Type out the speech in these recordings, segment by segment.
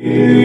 Pan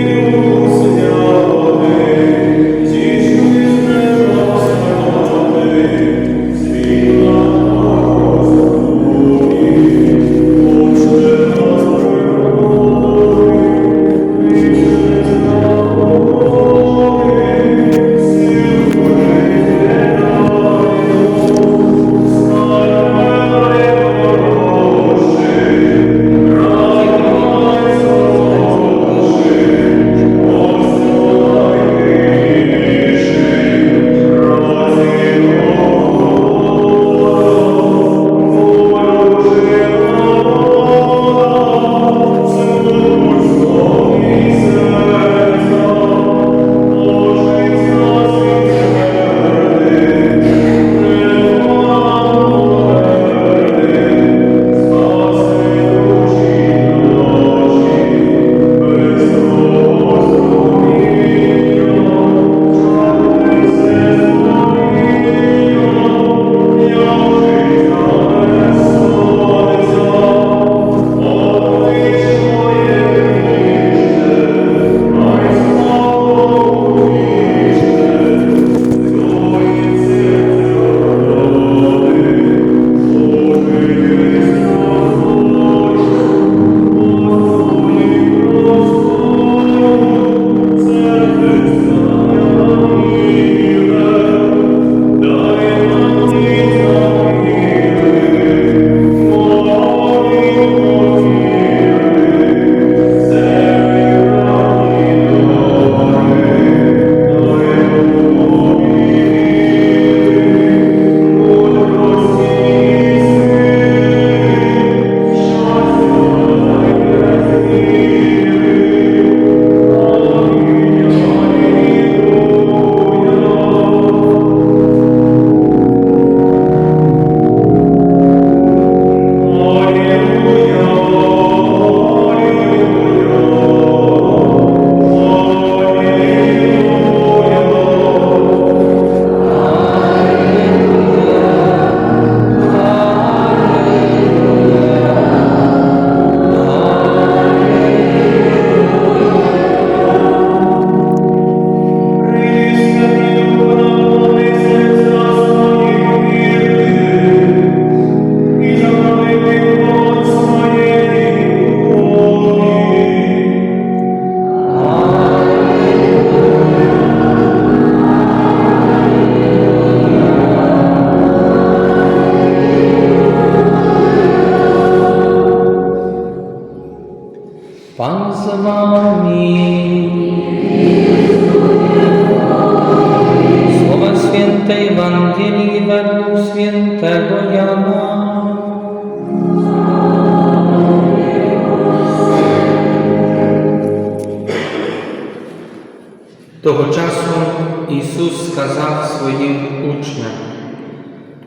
часу Ісус сказав своїм учням,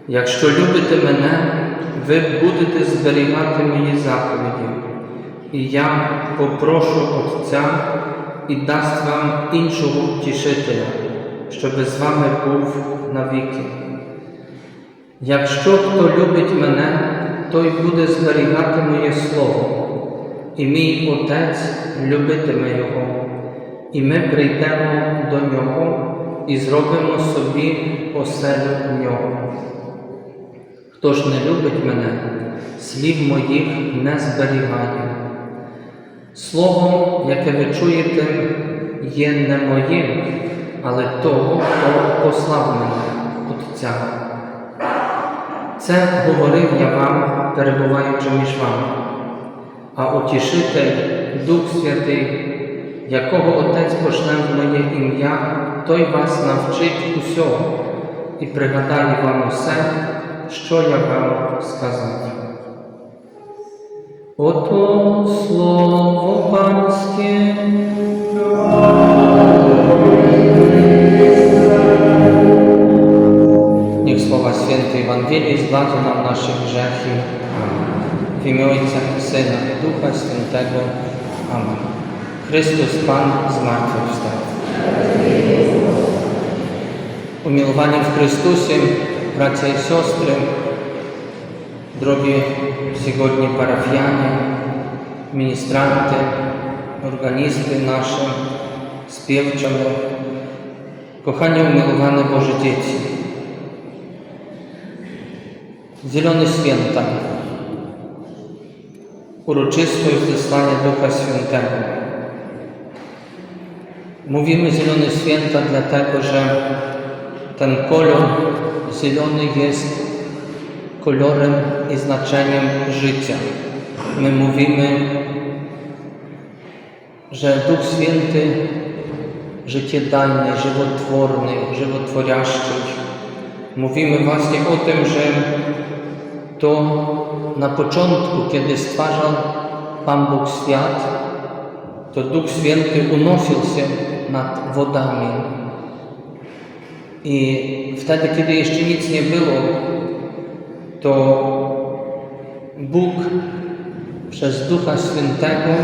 якщо любите мене, ви будете зберігати мої заповіді, і я попрошу Отця і дасть вам іншого втішителя, щоби з вами був навіки. Якщо хто любить мене, той буде зберігати моє слово, і мій Отець любитиме Його, і ми прийдемо до Нього і зробимо собі оселю в нього. Хто ж не любить мене, слів моїх не зберігає. Словом, яке ви чуєте, є не моїм, але того, хто послав мене Отця. Це говорив я вам, перебуваючи між вами, а утішитель, Дух Святий, якого Отець пошле в моє ім'я, той вас навчить усього і пригадає вам усе, що я вам сказав. Ото слово панське. Niech słowa świętej Ewangelii zbadzą nam nasze grzechy. W imię Ojca, Syna i Ducha Świętego. Amen. Chrystus Pan zmartwychwstał. Umiłowani w Chrystusie, bracia i siostry, drogie przygodni parafianie, ministranty, organizmy nasze, spiewczone. Kochanie umiłowane Boże dzieci, Zielone Święta, uroczystość zesłania Ducha Świętego. Mówimy Zielone Święta dlatego, że ten kolor zielony jest kolorem i znaczeniem życia. My mówimy, że Duch Święty życiedajny, żywotworny, żywotworiaszczy. Mówimy właśnie o tym, że to na początku, kiedy stwarzał Pan Bóg świat, to Duch Święty unosił się nad wodami. I wtedy, kiedy jeszcze nic nie było, to Bóg przez Ducha Świętego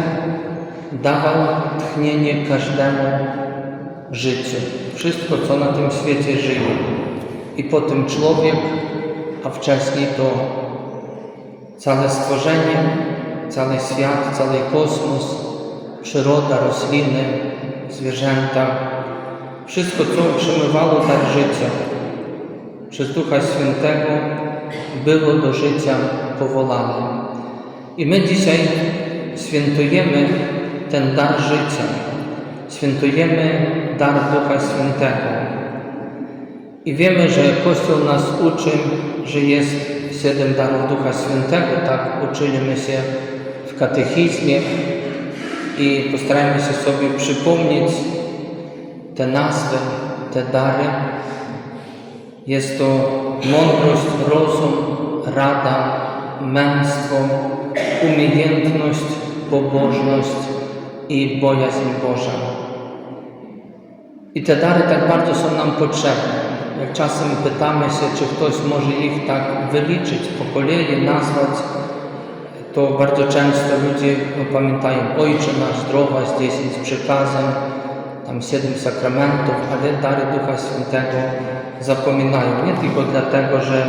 dawał tchnienie każdemu życiu. Wszystko, co na tym świecie żyje. I potem człowiek, a wcześniej to całe stworzenie, cały świat, cały kosmos, przyroda, rośliny, zwierzęta, wszystko, co utrzymywało dar życia, przez Ducha Świętego było do życia powołane. I my dzisiaj świętujemy ten dar życia, świętujemy dar Ducha Świętego. I wiemy, że Kościół nas uczy, że jest siedem darów Ducha Świętego, tak uczymy się w katechizmie i postarajmy się sobie przypomnieć te nazwy, te dary. Jest to mądrość, rozum, rada, męstwo, umiejętność, pobożność i bojaźń Boża. I te dary tak bardzo są nam potrzebne. Jak czasem pytamy się, czy ktoś może ich tak wyliczyć po kolei, nazwać, to bardzo często ludzie no, pamiętają Ojcze nasz, zdrowaś, 10 przykazań, tam siedem sakramentów, ale dary Ducha Świętego zapominają. Nie tylko dlatego, że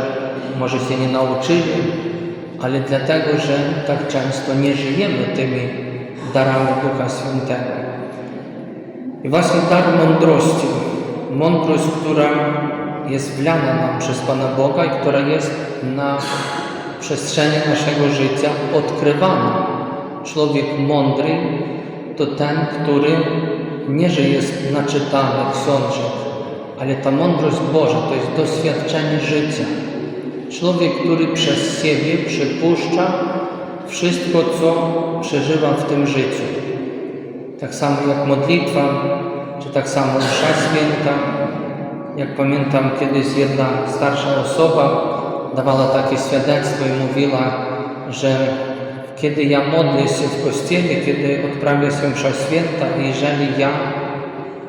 może się nie nauczyli, ale dlatego, że tak często nie żyjemy tymi darami Ducha Świętego. I właśnie dar mądrości, mądrość, która jest wlana nam przez Pana Boga i która jest na przestrzeni naszego życia odkrywana. Człowiek mądry to ten, który nie, że jest naczytany książek, ale ta mądrość Boża to jest doświadczenie życia. Człowiek, który przez siebie przypuszcza wszystko, co przeżywa w tym życiu. Tak samo jak modlitwa, czy tak samo msza święta. Jak pamiętam, kiedyś jedna starsza osoba dawała takie świadectwo i mówiła, że kiedy ja modlę się w kościele, kiedy odprawia się msza święta, jeżeli ja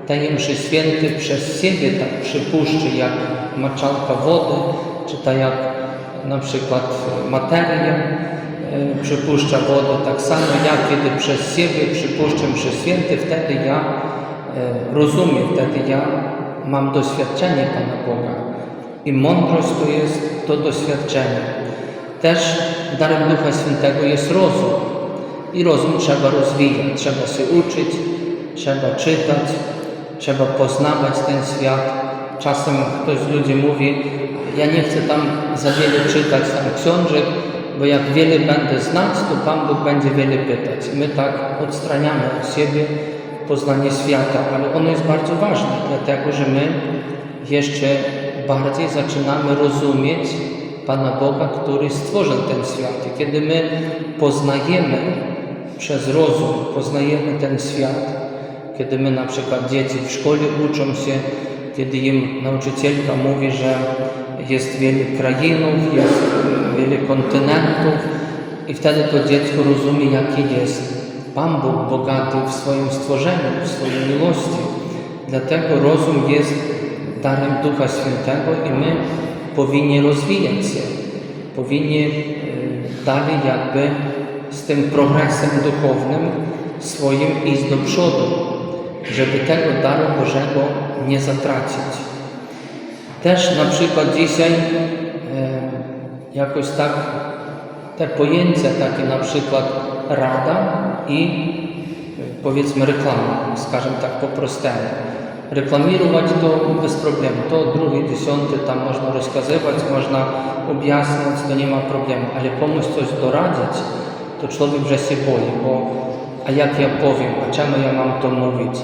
tej mszy święty przez siebie tak przypuszczę, jak maczałka wody, czy tak jak na przykład materia e, przypuszcza wodę, tak samo ja, kiedy przez siebie przypuszczę mszy święty, wtedy ja e, rozumiem, wtedy ja mam doświadczenie Pana Boga. I mądrość to jest to doświadczenie. Też darem Ducha Świętego jest rozum. I rozum trzeba rozwijać, trzeba się uczyć, trzeba czytać, trzeba poznawać ten świat. Czasem ktoś z ludzi mówi, ja nie chcę tam za wiele czytać tam książek, bo jak wiele będę znać, to Pan Bóg będzie wiele pytać. My tak odstraniamy od siebie poznanie świata, ale ono jest bardzo ważne, dlatego że my jeszcze bardziej zaczynamy rozumieć Pana Boga, który stworzył ten świat. I kiedy my poznajemy przez rozum, poznajemy ten świat, kiedy my na przykład dzieci w szkole uczą się, kiedy im nauczycielka mówi, że jest wiele krainów, jest wiele kontynentów i wtedy to dziecko rozumie, jaki jest Pan Bóg bogaty w swoim stworzeniu, w swojej miłości. Dlatego rozum jest darem Ducha Świętego i my powinni rozwijać się, powinni e, dalej jakby z tym progresem duchownym swoim iść do przodu, żeby tego daru Bożego nie zatracić. Też na przykład dzisiaj e, jakoś tak te pojęcia takie na przykład rada i e, powiedzmy reklama, skażę tak po prostemu. рекламувати, то без проблем. То другий, десятий, там можна розказувати, можна об'яснювати, то нема проблем. Але комусь щось дорадити, то чоловік вже се бої, бо а як я повім, а чому я мам то мовити?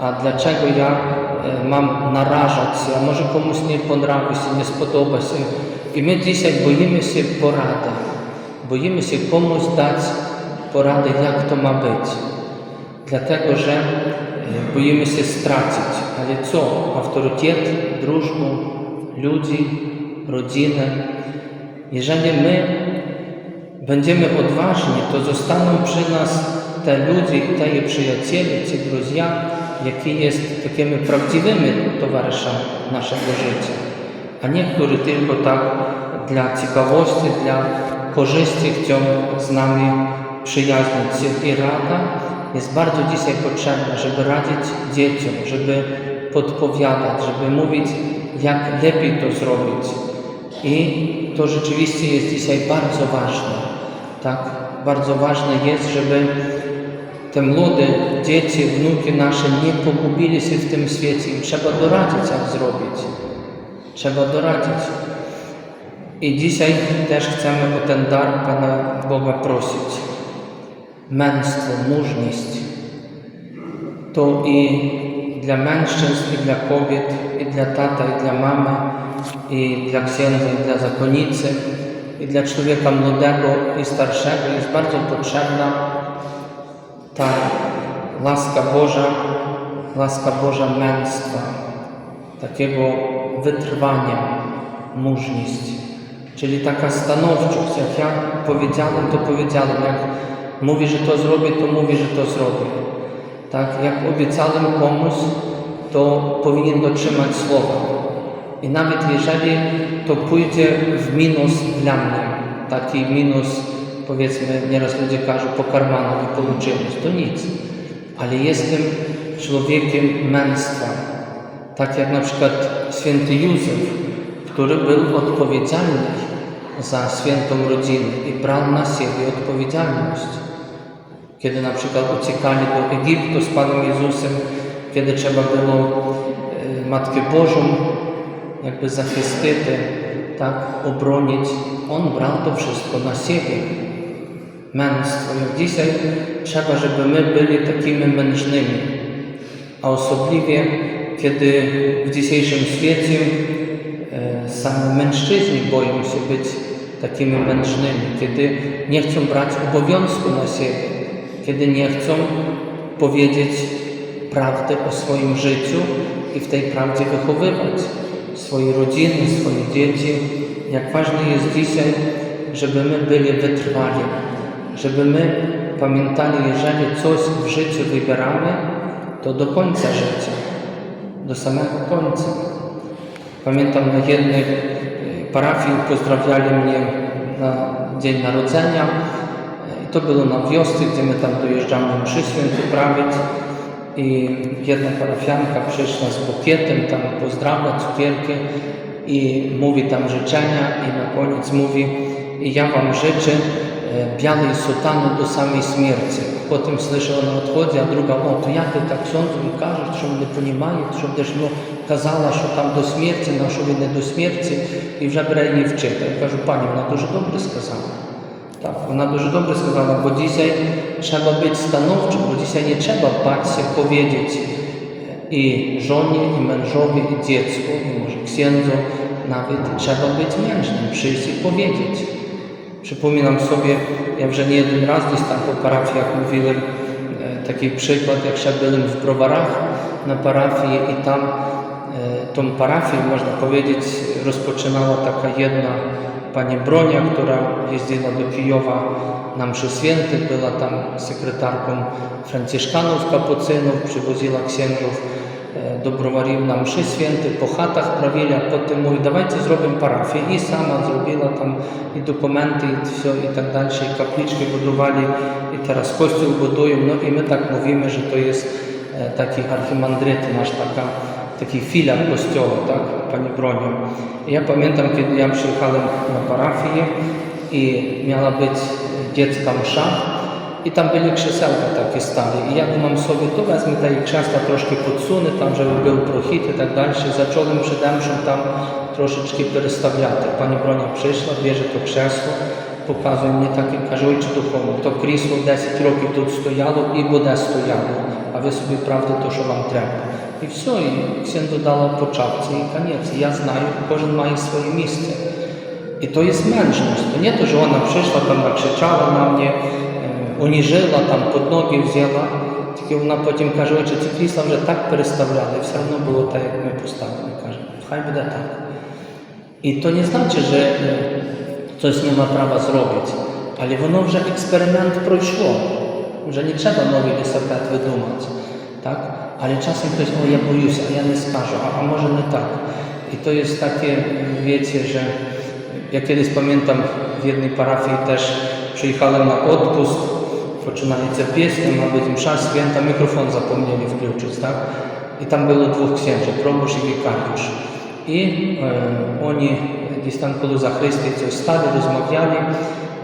А для чого я е, мам наражатися, а може комусь не понравиться, не сподобався. І ми дійсно боїмося поради, боїмося комусь дати поради, як то має бути. Dlatego, że boimy się stracić. Ale co? Autorytet, drużbę, ludzi, rodzinę. Jeżeli my będziemy odważni, to zostaną przy nas te ludzie te przyjaciele, ci друзья, які jest takimi prawdziwymi towarzyszami naszego życia. A nie, którzy tylko tak dla ciekawości, dla korzyści chcą z nami przyjaźnić się. I rada jest bardzo dzisiaj potrzebna, żeby radzić dzieciom, żeby podpowiadać, żeby mówić, jak lepiej to zrobić. I to rzeczywiście jest dzisiaj bardzo ważne. Tak? Bardzo ważne jest, żeby te młode dzieci, wnuki nasze nie pogubili się w tym świecie. Trzeba doradzić, jak zrobić. Trzeba doradzić. I dzisiaj też chcemy o ten dar Pana Boga prosić. Męstwo, mężność. To i dla mężczyzn, i dla kobiet, i dla tata, i dla mamy, i dla księdza, i dla zakonicy, i dla człowieka młodego i starszego jest bardzo potrzebna ta łaska Boża, łaska Boża męstwa, takiego wytrwania, mужність. Czyli taka stanowczość, jak ja powiedziałem, to powiedziałem, jak Mówi, że to zrobię, to mówi, że to zrobię. Tak, jak obiecałem komuś, to powinien dotrzymać słowa. I nawet jeżeli to pójdzie w minus dla mnie, taki minus, powiedzmy, nieraz ludzie każą po karmanach i po to nic. Ale jestem człowiekiem męstwa. Tak jak na przykład święty Józef, który był odpowiedzialny za świętą rodzinę i brał na siebie odpowiedzialność. Kiedy na przykład uciekali do Egiptu z Panem Jezusem, kiedy trzeba było e, Matkę Bożą jakby zachwystyty, tak, obronić, on brał to wszystko na siebie. Męstwo. Jak dzisiaj trzeba, żeby my byli takimi mężnymi, a osobliwie kiedy w dzisiejszym świecie e, same mężczyźni boją się być takimi mężnymi, kiedy nie chcą brać obowiązku na siebie, kiedy nie chcą powiedzieć prawdy o swoim życiu i w tej prawdzie wychowywać swoje rodziny, swoje dzieci. Jak ważne jest dzisiaj, żeby my byli wytrwali, żeby my pamiętali, jeżeli coś w życiu wybieramy, to do końca życia, do samego końca. Pamiętam na jednej e, parafii pozdrawiali mnie na dzień narodzenia. E, I to było na wiosce, gdzie my tam dojeżdżamy mszy święty prawić. I jedna parafianka przyszła z bukietem, tam pozdrawia cukierki i mówi tam życzenia i na koniec mówi ja Wam życzę e, białej sutany do samej śmierci. Potem słyszę, ona odchodzi, a druga, o, to jak ty tak ksiądzu mi кажеш, що не розуміє, що ти ж ну, казала, що там до смерті, на що ви не до смерті, і вже бере її вчити. Я кажу, пані, вона дуже добре сказала. Tak, ona dużo dobry skazana, bo dzisiaj trzeba być stanowczym, bo dzisiaj nie trzeba bać się powiedzieć e, i żonie, i mężowi, i dziecku, i może księdzu, nawet trzeba być mężnym, przyjść i powiedzieć. Przypominam sobie, ja już nie jeden raz gdzieś tam po parafiach mówiłem e, taki przykład, jak ja byłem w Browarach na parafii i tam e, tą parafię, można powiedzieć, rozpoczynała taka jedna pani Bronia, która jeździła do Kijowa na mszy święty, była tam sekretarką franciszkanów kapucynów, przywoziła księżów e, do Browariju na mszy święty, po chatach prawili, potem mówi, dawajcie zrobię parafię. I sama zrobiła tam i dokumenty i, i tak dalej, i kapliczki budowali i teraz kościół budują, no i my tak mówimy, że to jest e, taki archimandryt nasz, taka taki filar kościoła, tak, Pani Bronią. I ja pamiętam, kiedy ja przyjechałem na parafię i miała być dziecka msza I tam byli krzesełka takie stali. I ja думam sobie, to wezmę te krzesła troszkę podsunę, tam, żeby był прохід і так далі. Zacząłem przede tam troszeczkę переставляти. Пані Броня прийшла, bierze to krzesło, показує мені так і каже, ой, чи духовно, то крісло 10 років тут стояло і буде стояло, а ви собі правда то, що вам треба. І все, і księdzu дало початці і конець. Я знаю, кожен має своє місце. І то є зменшеність. То не то, що вона прийшла, там накричала на мені, е, уніжила, там під ноги взяла. Тільки вона потім каже, отче, ці крісла вже так переставляли, і все одно було так, як ми поставили. Каже, хай буде так. І то не значить, що е, хтось не має права зробити. Але воно вже експеримент пройшло. Вже не треба новий лісопед видумати. Так? Ale czasem ktoś mówi, ja boję się, a ja nie skażę, a, a może nie tak. I to jest takie, wiecie, że ja kiedyś pamiętam w jednej parafii też przyjechałem na odpust, poczynające pieśń, ma być msza święta, mikrofon zapomnieli wkluczyć, tak? I tam było dwóch księży, proboszcz i wikariusz. I e, oni gdzieś tam koło zachrystii coś stali, rozmawiali,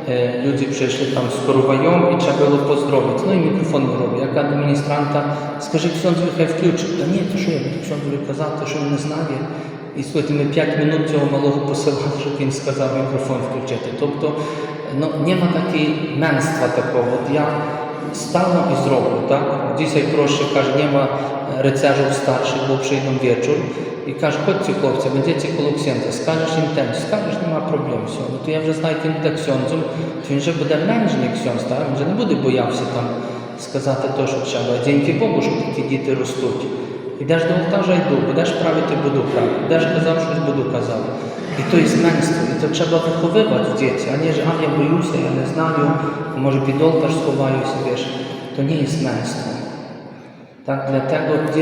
e, ludzie przyszli tam z koruwają i trzeba było pozdrowić. No i mikrofon nie robi. Jak administranta, скажи, ksiądz хай включить. Та ні, то що я буду ksiądzowi казати, що він не знає. І слухайте, ми 5 минут цього малого посилали, щоб він сказав мікрофон включити. Тобто ну, нема такої менства такого. От я стану і зроблю, так? Dzisiaj proszę, каже, nie ma rycerzów starszych, bo Przyjdą wieczór i каже, chodźcie chłopcy, będziecie koło księdza, скажеш їм ten, скажеш, нема проблем, все. Ну, то я вже знаю, ким буде ksiądzом, то він вже буде менший ksiądz, так? Він вже не буде боявся там сказати те, що треба. Дякую Богу, що такі діти ростуть. Ідеш до алтарza йду, будеш правити, буду правити. Будеш казав щось, буду казав. І то є менство, і то треба виховувати в діти, а не ж, а я боюся, я не знаю, може під олтар сховаюся, wiesz. То не є менство. Так,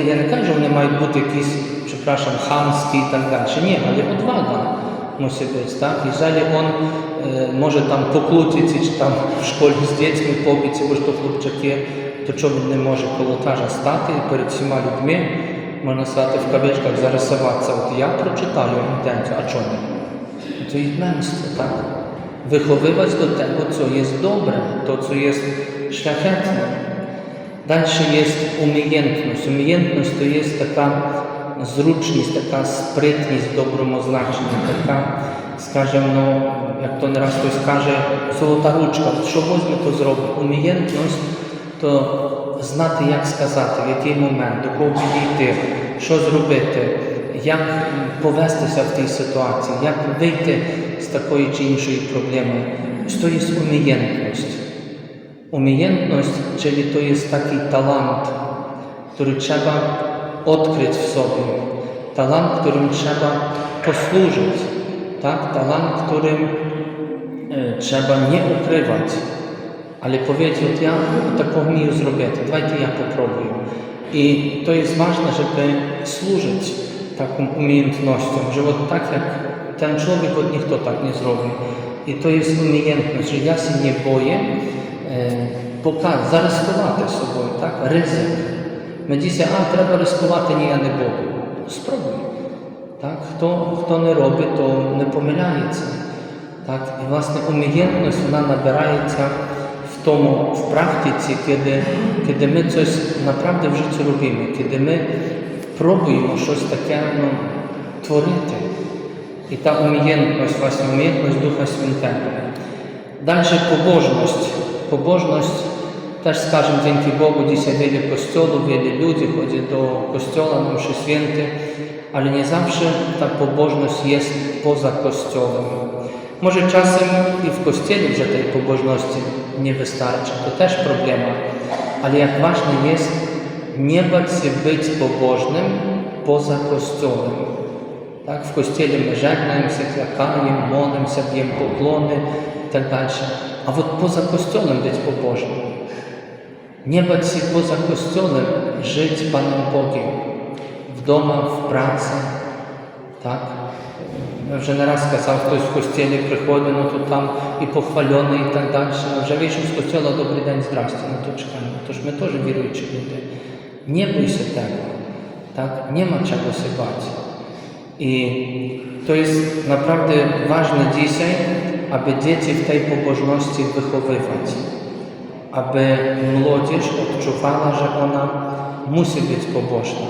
ja nie кажу, być jakieś, przepraszam, chamskie i tak dalej. Nie, ale odwaga musi być, tak? Jeżeli on e, może tam pokłócić, czy tam w szkole z dziećmi pobić, bo to chłopczyk є, то чому він не може коло тажа стати і перед всіма людьми, сказати, в кавичках зарисуватися. От я прочитаю інтенцію, а чому? To jest męstwo, tak? Wychowywać do tego, co jest dobre, to, co jest szlachetne. Дальше є умієнтність. Умієнтність то є така зручність, така спритність в доброму значенні, така, скажімо, ну, як то не раз хтось каже, золота ручка. Що возьме, то зробить. Умієнтність то знати, як сказати, в який момент, до кого підійти, що зробити, як повестися в тій ситуації, як вийти з такої чи іншої проблеми. Що є умієнтність. Umiejętność, czyli to jest taki talent, który trzeba odkryć w sobie. Talent, którym trzeba posłużyć. Tak? Talent, którym e, trzeba nie ukrywać, ale powiedzieć, ja taką mi zrobię, dajcie ja popróbuję. I to jest ważne, żeby służyć taką umiejętnością, że od tak jak ten człowiek od nich to tak nie zrobił. I to jest umiejętność, że ja się nie boję, Е, показ, зарискувати собою, так? ризик. Ми дійсно, а треба рискувати, ні, я не буду. Спробуй. Так? Хто хто не робить, то не помиляється. Так? І власне умієнтність вона набирається в тому, в практиці, коли, коли ми щось направді в житті робимо, коли ми пробуємо щось таке ну, творити. І та умієнність, власне, умієнність Духа Святого. Далі побожність. Pobożność też skażę dzięki Bogu dzisiaj wiele kościołów, wiele ludzi chodzi do kościoła na mszy święty, ale nie zawsze ta pobożność jest poza kościołem. Może czasem i w kościele, że tej pobożności nie wystarczy, to też problema, ale jak ważne jest nie bać się być pobożnym poza kościołem. Tak, w kościele my żegnaем się, klakajem, modlimy się, bijemy poklony i tak dalej. A вот poza kościołem być pobożnym. Nie bać się poza kościołem żyć Panem Bogiem. W domach, w pracy, tak? Ja Вже не раз казав, хтось в костілі приходить, ну то там і похвальоний, і так далі. А вже вийшов з костюла, добрий день, здрасте. Ну то чекаємо. Тож ми теж віруючі люди. Nie bój się tego. Tak? Nie ma czego się bać. I to jest naprawdę ważne dzisiaj, aby dzieci w tej pobożności wychowywać. aby młodzież odczuwała, że ona musi być pobożna,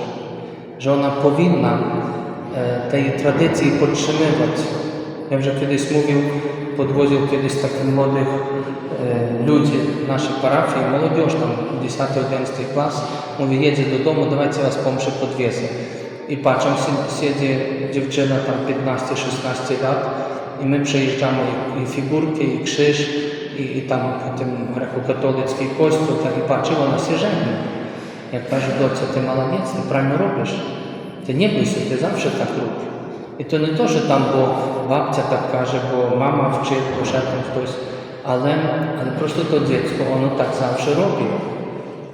że ona powinna e, tej tradycji podtrzymywać. Wiem, że kiedyś mówił, podwoził kiedyś takich młodych e, ludzi naszej parafii, młodzież tam 10-11 klas, mówi, jedzie do domu, dawajcie was po mszy podwiezę. I patrzę, si- siedzi dziewczyna tam 15-16 lat І ми приїжджаємо і фігурки, і кшиш, і, і там греко-католицький костюм, так і бачила на сіжені. Я кажу, доця, ти молодець, ти правильно робиш. Ти не бойся, ти завжди так робиш. І то не то, що там, бо бабця так каже, бо мама вчить, бо ще там хтось. Але, але просто то дитко, воно так завжди робить.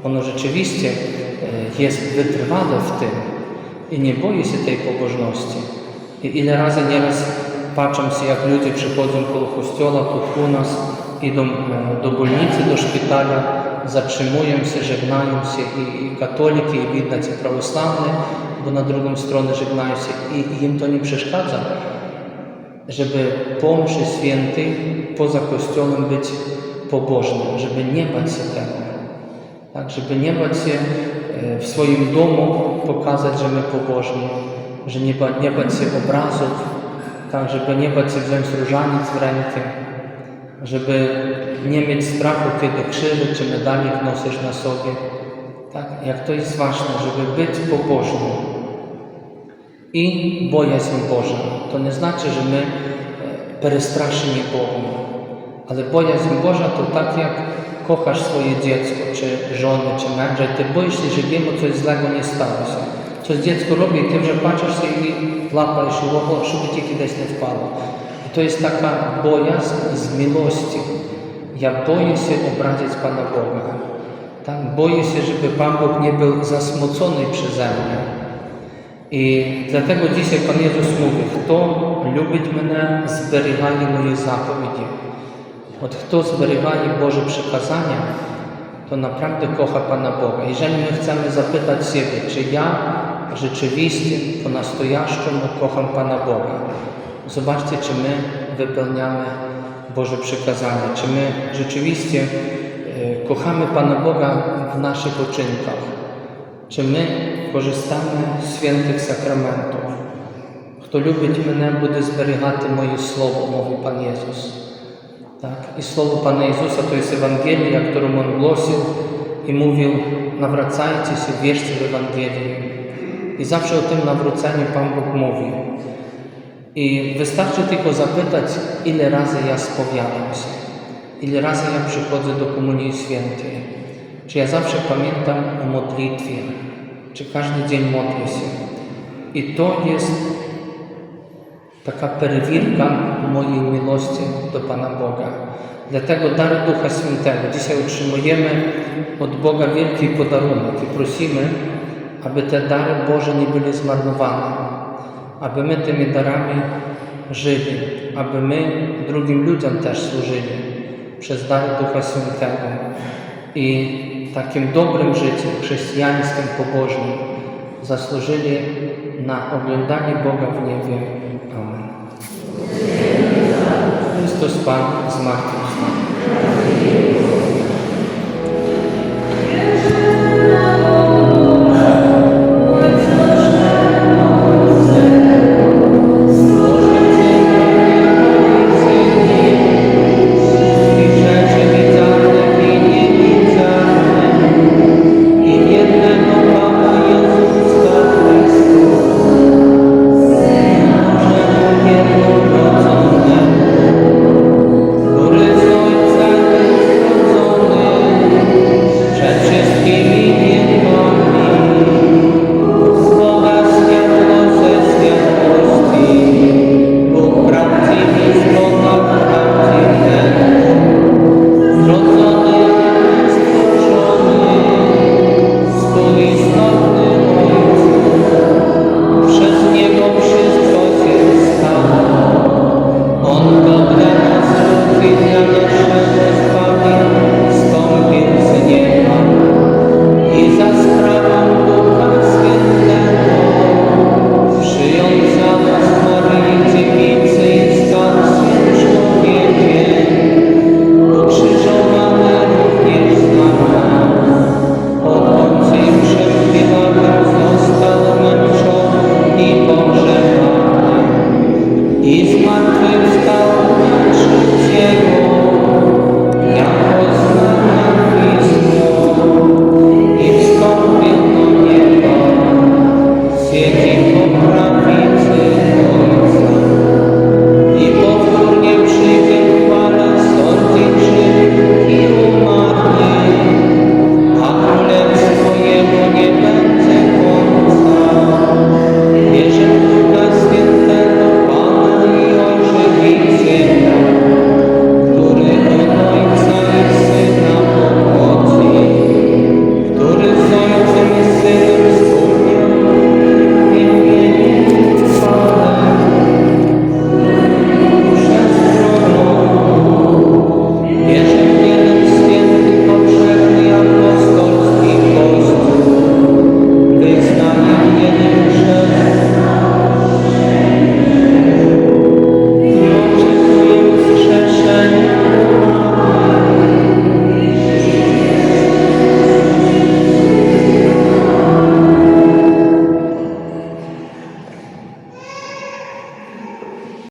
Воно речовісті е, є витривале в тим. І не боїся тієї побожності. І, і не раз, і не раз się, jak ludzie przychodzą koło kościoła, tu u nas, idą e, do больниcy, do szpitala, zatrzymują się, żegnają się i, i katoliki, i widać i prawosławne, bo na drugą stronę żegnają się i, i im to nie przeszkadza, żeby po mszy świętej poza kościołem być pobożnym, żeby nie bać się tego. Tak, żeby nie bać się e, w swoim domu pokazać, że my pobożni, że nie, ba, nie bać się obrazów, tak żeby nie bać się wziąć różanic w rękę, żeby nie mieć strachu, kiedy krzyży czy medalik nosisz na sobie. Tak, jak to jest ważne, żeby być pobożnym. I bojaźń Boża. To nie znaczy, że my e, perestraszymy Bogiem, ale bojaźń Boża to tak jak kochasz swoje dziecko, czy żonę, czy męża i ty boisz się, że jemu coś złego nie stało się. Coś dziecko robi, ty że patrzysz się i łapasz його, щоб тільки десь не впало. I to jest taka bojaźń z miłości. Ja boję się obrazić Pana Boga. Tak? Boję się, żeby Pan Bóg nie był zasmucony przeze mnie. I dlatego dzisiaj Pan Jezus mówi, kto lubić mnie, зберігає мої заповіді. Od kto зберігає Boże przykazania, to naprawdę kocha Pana Boga. Jeżeli my chcemy zapytać siebie, czy ja rzeczywiście po nastojaszczemu kocham Pana Boga, zobaczcie, czy my wypełniamy Boże przykazania, czy my rzeczywiście e, kochamy Pana Boga w naszych uczynkach, czy my korzystamy z świętych sakramentów. Хто любить мене, буде зберігати моє слово, мовить Пан Єсус. Tak? I słowo Pana Jezusa to jest Ewangelia, którą On głosił i mówił nawracajcie się, wierzcie w Ewangelię. I zawsze o tym nawróceniu Pan Bóg mówi. I wystarczy tylko zapytać, ile razy ja spowiadam się, ile razy ja przychodzę do Komunii Świętej. Czy ja zawsze pamiętam o modlitwie, czy każdy dzień modlę się. I to jest taka perwirka mojej miłości do Pana Boga. Dlatego dar Ducha Świętego. Dzisiaj otrzymujemy od Boga wielki podarunek i prosimy, aby te dary Boże nie były zmarnowane, aby my tymi darami żyli, aby my drugim ludziom też służyli przez dar Ducha Świętego i takim dobrym życiem, chrześcijańskim, pobożnym zasłużyli na oglądanie Boga w niebie. Amen. Chrystus Pan zmartwychwstał.